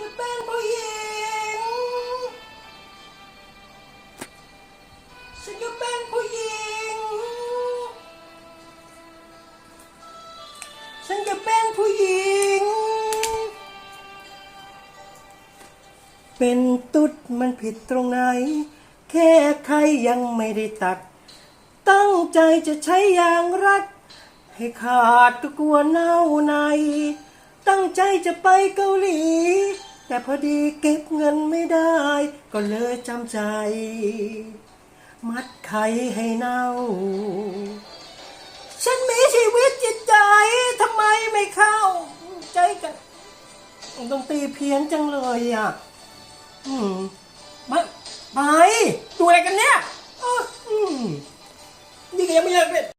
จะเป็นผู้หญิง ฉันจะเป็นผู้หญิง ฉันจะเป็นผู้หญิง เป็นตุ๊ดมันผิดตรงไหน แค่ใครยังไม่ได้ตัด ตั้งใจจะใช้ยางรัด ให้ขาดก็กลัวเน่าใน ตั้งใจจะไปเกาหลี แต่พอดีเก็บเงินไม่ได้ ก็เลยจำใจ มัดไข่ให้เน่า ฉันมีชีวิตจิตใจทำไมไม่เข้า ใจกันต้องตีเพี้ยนจังเลยอะ อืมมาไปดูอะไรกันเนี่ยอืมนี่ก็ยังไม่เลิกเลย